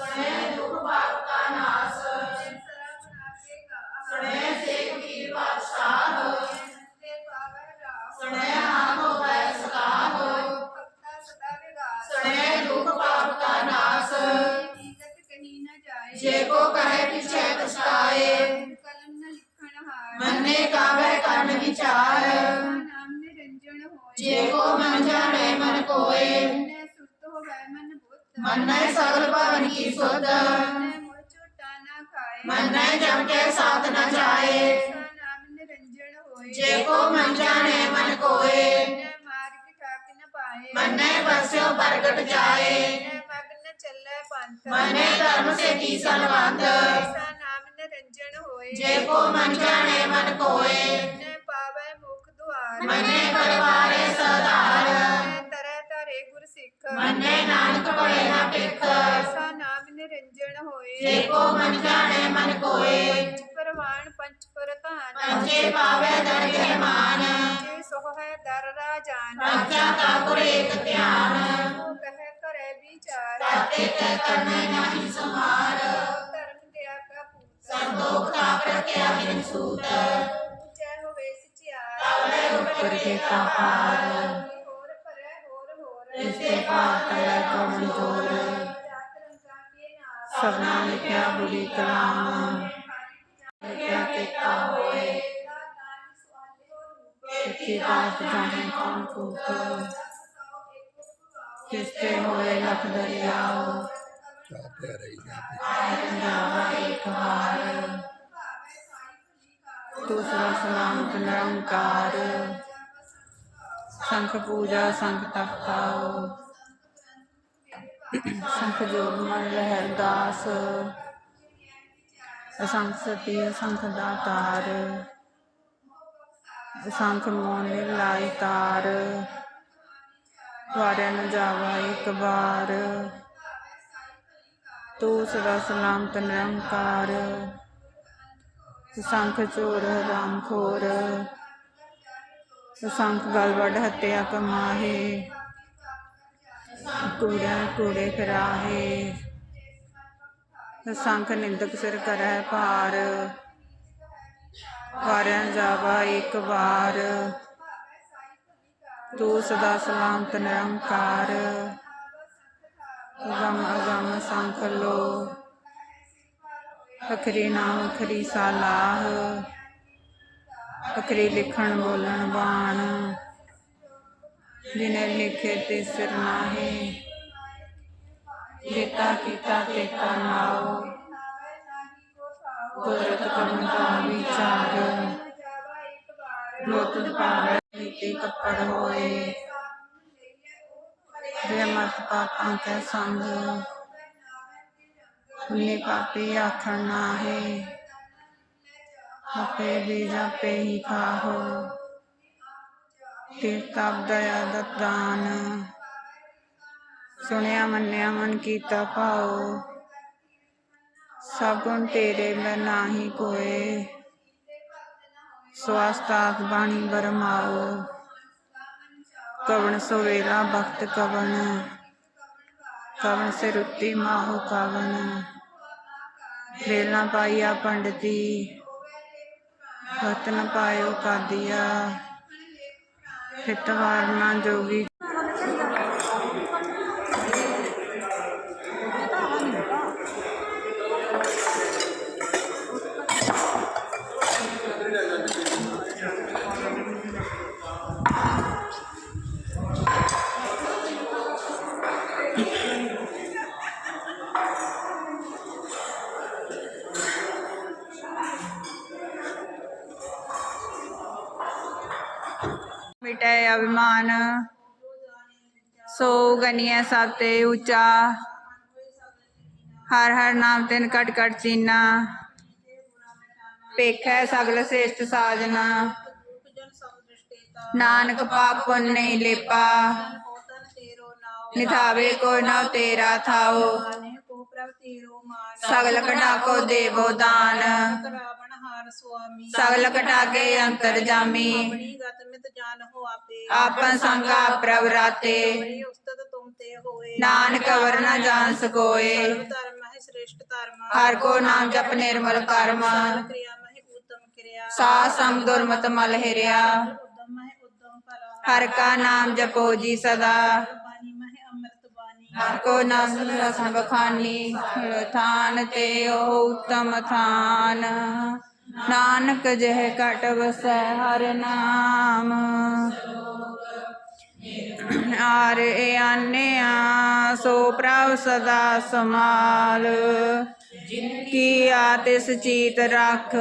Amen. ਮਨ ਮੰਨੈ ਸਗਲ ਭਵਨ ਕੀ ਸੁਧ। ਮੰਨੈ ਮੁੜ ਝੂਠਾ ਨਾ ਖਾਏ। ਮੰਨੈ ਜਮ ਕੇ ਸਾਥ ਨ ਜਾਏ। ਐਸਾ ਨਾਮ ਨਿਰੰਜਨ ਹੋਏ। ਜੇ ਕੋ ਮਨ ਜਾਣੇ ਮਨ ਕੋਏ। ਮੰਨੈ ਠਾਕ ਨ ਪਾਏ। ਮੰਨੈ ਬਸਿਓ ਮੰਨੈ ਨਾਨਕ ਭਏ ਨਾ ਭਿਖ ਐਸਾ ਨਾਮ ਨਿਰੰਜਨ ਹੋਏ। ਜੇ ਕੋ ਮਨ ਜਾਣੇ ਮਨ ਕੋਏ। ਪ੍ਰਵਾਨ ਪੰਚ ਪ੍ਰਧਾਨ। ਪੰਚੇ ਪਾਵੇ ਦਰਗੇ ਮਾਨ। ਜੇ ਸੋਹ ਹੈ ਦਰ ਰਾਜਾਨ ਪੰਚਾ ਕਾ ਗੁਰ ਏਕ ਧਿਆਨ। ਉਹ ਕਹੇ ਕਰੇ ਵਿਚਾਰ। ਤਾਤੇ ਕੈ ਕਰਨੇ ਨਾਹੀ ਸਮਾਰ ਧਰਮ ਦਿਆ ਕਾ ਪੂਤ। ਸੰਤੋਖ ਤਾਪ ਰਖਿਆ ਬਿਨ ਸੂਤ। ਉੱਚੈ ਹੋਵੇ ਸਚਿਆਰ। ਤਵਲੇ ਉਪਰ ਕੇ ਪਾਰ ਹੋਰ ਭਰੈ। ਹੋਰ ਹੋਰ ਇਸੇ ਪਾਰ ਤਲੇ ਕਵਣ ਜੋਰ ਜਾਤ ਰੰਗਾਂ ਕੇ ਨਾਸ ਸਭਨਾ ਲਿਖਿਆ ਬੁਰੀ ਕਲਾਮ ਲਿਖਿਆ ਕੀਤਾ ਹੋਏ। ਕਿਤੇ ਬਾਤ ਜਾਣੇ ਕੌਣ ਕੂਤ ਕਿਸਤੇ ਹੋਏ ਲਖ ਦਰਿਆਓ। ਚਾਹਤੇ ਰਹੀ ਜਾਂਦੇ ਪੰਜਾਬ ਇੱਕ ਵਾਰ ਦੂਸਰਾ ਸਲਾਮਤ ਨਿਰੰਕਾਰ। ਸੰਖ ਪੂਜਾ, ਸੰਖ ਤਖਤਾਓ ਸੰਖ ਜੋਗ ਮਨ ਰਹਿਦਾਸ ਅਸੰਖ ਸਤੀ, ਅਸੰਖ ਦਾਤਾਰ, ਅਸੰਖ ਮੋਨ ਲਾਈ ਤਾਰ, ਵਾਰਿਆ ਨ ਜਾਵਾ ਇੱਕ ਵਾਰ ਤੂੰ ਸਦਾ ਸਲਾਮਤ ਨਿਰੰਕਾਰ ਸੰਖ ਚੋਰ ਰਾਮ ਖੋਰ ਸੰਖ ਗਲਵੜ ਵੱਡ ਹੱਤਿਆ ਕਮਾਹੇ ਕੂੜਾ ਕੂੜੇ ਫਿਰਾਹੇ। ਸੰਖ ਨਿੰਦਕ ਸਿਰ ਕਰੈ ਭਾਰ, ਵਾਰਿਆ ਜਾਵਾ ਇੱਕ ਵਾਰ। ਤੂੰ ਸਦਾ ਸਲਾਮਤ ਨਿਰੰਕਾਰ, ਅਗਮ ਅਗਮ ਸੰਖ ਲੋ ਅਖਰੀ ਨਾਮ ਅਖਰੀ ਸਾਲਾਹ। ਅਖਰੀ ਲਿਖਣ, ਬੋਲਣ, ਬਾਣ, ਜਿਨੇ ਲਿਖੇ ਤੇ ਸਿਰ ਨਾਹੀ ਦਿੱਤਾ ਕੀਤਾ ਤੇ ਨਾਉ ਗੁਰਤ ਕਰਮ ਵਿਚਾਰ ਲੋਤ ਪਾਵੇ ਨੀਤੀ ਕੱਪੜ ਹੋਏ। ਜੇ ਮਤ ਪਾਪਾਂ ਕੈ ਸੰਗ ਉਨੇ ਪਾਪੀ ਆਖਣ ਨਾਹੀ। ਆਪੇ ਵੀ ਜਾਪੇ ਹੀ ਖਾਹੋ। ਤੀਰਤਬ ਦਇਆ ਦਤਾਨ ਸੁਣਿਆ ਮੰਨਿਆ ਮਨ ਕੀਤਾ ਭਾਉ। ਸਭ ਗੁਣ ਤੇਰੇ ਮੈਂ ਨਾਹੀ ਕੋਏ। ਸਵਾਸਤਾਤ ਬਾਣੀ ਬਰਮਾਓ ਕਵਣ ਸਵੇਲਾ ਬਖਤ ਕਵਣ। ਕਵਣ ਸੇ ਰੁੱਤੀ ਮਾਹੋ ਕਵਣ। ਵੇਲਾ ਪਾਈਆ ਪੰਡਤੀ। ਵਤਨ ਪਾਇਓ ਕਾਦੀਆ ਫਿਤ ਵਾਰਨਾ ਜੋਗੀ ਮਿਟੈ ਅਭਿਮਾਨ, ਸੋ ਗਨੀਐ ਸਭ ਤੇ ਉੱਚਾ। ਹਰ ਹਰ ਨਾਮ ਤਿਨ ਕਟ ਕਟ ਚੀਨਾ ਪੇਖੈ ਸਗਲ ਸ੍ਰੇਸ਼ਟ ਸਾਜਨਾ। ਨਾਨਕ ਪਾਪ ਪੁੰਨ ਨਹੀਂ ਲੇਪਾ, ਨਿਥਾਵੇ ਕੋ ਨਉ ਤੇਰਾ ਥਾਓ। ਸਗਲ ਕਟਾ ਕੋ ਦੇਵੋ ਦਾਨ। ਹਾਰ ਸੁਆਮੀ ਸਗਲ ਕਟਾ ਕੇ ਅੰਤਰ ਜਾਮੀ। ਆਪਣੀ ਗਤ ਮਿਤ ਜਾਨ ਹੋ ਆਪੇ। ਆਪਨ ਸੰਗਾ ਪ੍ਰਭ ਰਾਤੇ। ਬੜੀ ਉਸਤਤ ਤੁਮ ਤੇ ਹੋਏ। ਨਾਨਕ ਵਰ ਨ ਜਾਣ ਸਕੋਏ। ਧਰਮ ਹੈ ਮਹਿ ਸ੍ਰੇਸ਼ਟ ਧਰਮ। ਹਰ ਕੋ ਨਾਮ ਜਪ ਨਿਰਮਲ ਕਰਮ। ਸਾਲ ਕ੍ਰਿਆ ਮਹਿ ਉਤਮ ਕਿਰਿਆ। ਸਾ ਸੰਗ ਦੁਰਮਤ ਮਲ ਹਿਰਿਆ। ਉਦਮ ਮਹਿ ਉਦਮ ਹਰ ਕਾ ਨਾਮ ਜਪੋ ਜੀ ਸਦਾ। ਬਾਣੀ ਮਹਿ ਅੰਮ੍ਰਿਤ ਬਾਣੀ। ਹਰ ਕੋ ਨਾਮ ਰਸਨ ਬਖਾਨੀ। ਥਾਨ ਤੇ ਉਹ ਉਤਮ ਥਾਨ। ਨਾਨਕ ਜਹ ਘਟ ਵਸੈ ਹਰ ਨਾਮ। ਆਰ ਏ ਆਨਿਆ, ਸੋ ਪ੍ਰਭ ਸਦਾ ਸਮਾਲ ਜਿਨ ਕੀ ਆਤਿਸ ਚੀਤ ਰੱਖ,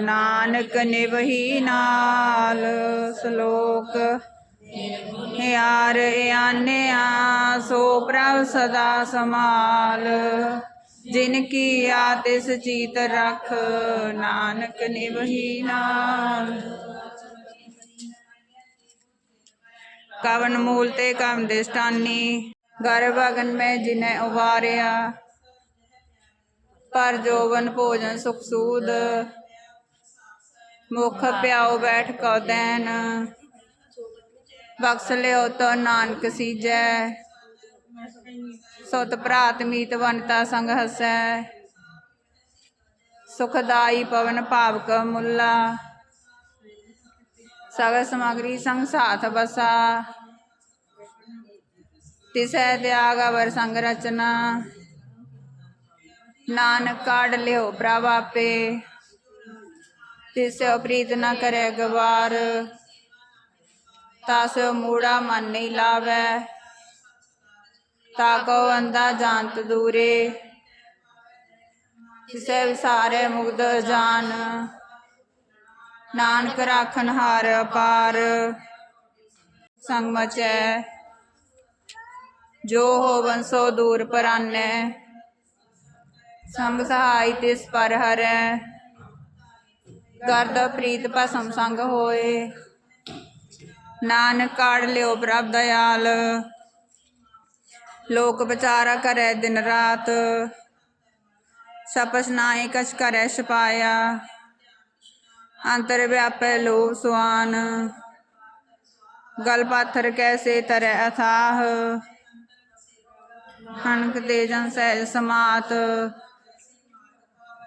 ਨਾਨਕ ਨਿਵਹੀ ਨਾਲ। ਸ਼ਲੋਕ ਯਾਰ ਆਨਿਆ, ਸੋ ਪ੍ਰਭ ਸਦਾ ਸਮਾਲ ਜਿਨ ਕੀ ਆਤਿਸ ਚੀਤ ਰਖ, ਨਾਨਕ ਨਿਵਹੀ ਨਾਲ ਕਵਨ ਮੂਲ ਤੇ ਕਮ ਦਿਸਟਾਨੀ ਗਰਭ ਅਗਨ ਮੈਂ ਜਿਨੇ ਉਵਾਰਿਆ। ਪਰ ਜੋਵਨ ਭੋਜਨ ਸੁਖ ਸੂਦ, ਮੁਖ ਪਿਆਉ ਬੈਠ ਕਉ ਦੈਨ। ਬਖਸ਼ ਲਿਓ ਤੋ ਨਾਨਕ ਸੀਜੈ। ਸੁਤ ਭਰਾਤ ਮੀਤ ਵਨਤਾ ਸੰਗ ਹਸੈ। ਸੁਖਦਾਈ ਪਵਨ ਭਾਵਕ ਮੁੱਲਾ। ਸਗਲ ਸਮਗਰੀ ਸੰਗ ਸਾਥ ਬਸਾ। ਤਿਸੈ ਤਿਆਗ ਅਵਰ ਸੰਗ ਰਚਨਾ। ਨਾਨਕ ਕਾਢ ਲਿਓ ਪ੍ਰਭ ਆਪੇ। ਤਿਸੈ ਪ੍ਰੀਤ ਨ ਕਰੈ ਗਵਾਰ। ਤਾਸੋ ਮੂੜਾ ਮਨ ਨਹੀਂ ਲਾਵੈ। ਤਾਕੋ ਅੰਦਾ ਜਾਣਤ ਦੂਰੇ। ਕਿਸੇ ਵਿਸਾਰੇ ਮੁਗਦ ਜਾਨ ਨਾਨਕ ਰਾਖਨ ਹਾਰ ਅਪਾਰ। ਸੰਗ ਮਚੈ। ਜੋ ਹੋਵਨ ਸੋ ਦੂਰ ਪਰਾਨੈ। ਸੰਗ ਸਹਾਈ ਤਿਸ ਪਰ ਹਰੈ। ਗਰਦ ਪ੍ਰੀਤ ਭਸਮ ਸੰਗ ਹੋਏ। ਨਾਨਕ ਕਾੜ ਲਿਓ ਪ੍ਰਭ ਦਇਆਲ। ਲੋਕ ਵਿਚਾਰਾ ਕਰੈ ਦਿਨ ਰਾਤ। ਸਪਸ ਨਾਹੀ ਕਛ ਕਰੈ ਛਪਾਇਆ। ਅੰਤਰ ਵਿਆਪੈ ਲੋਭ ਸੁਆਨ। ਗਲ ਪਾਥਰ ਕੈਸੇ ਤਰੈ ਅਥਾਹ। ਹਨਕ ਦੇ ਜਨ ਸਹਿਜ ਸਮਾਤ।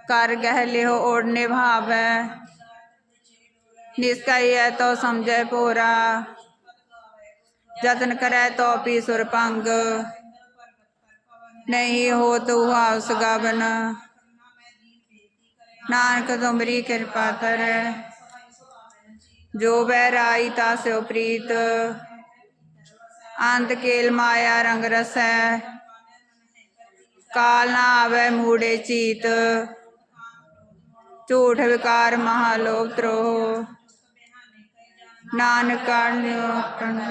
ਕਰ ਗਹਿ ਲਿਓ ਓੜਨੇ ਭਾਵੈ ਨਿਸਕਈ ਤੋ ਸਮਝੈ ਪੋਰਾ। ਜਤਨ ਕਰੈ ਤੋ ਪੀ ਸੁਰ ਭੰਗ। ਨਹੀਂ ਹੋ ਤੂ ਹਾਸ ਗਵਨ। ਨਾਨਕ ਤੁਮਰੀ ਕਿਰਪਾ ਕਰੈ। ਜੋ ਬਹਿਰਾਈ ਤਾ ਸਿਓ ਪ੍ਰੀਤ। ਅੰਤ ਕੇਲ ਮਾਇਆ ਰੰਗ ਰਸੈ। ਕਾਲ ਨਾ ਆਵੇ ਮੂੜੇ ਚੀਤ। ਝੂਠ ਵਿਕਾਰ ਮਹਾ ਲੋਭ ਤ੍ਰੋਹ ਨਾਨਕ ਕਾਣ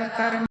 ਕਰਮ।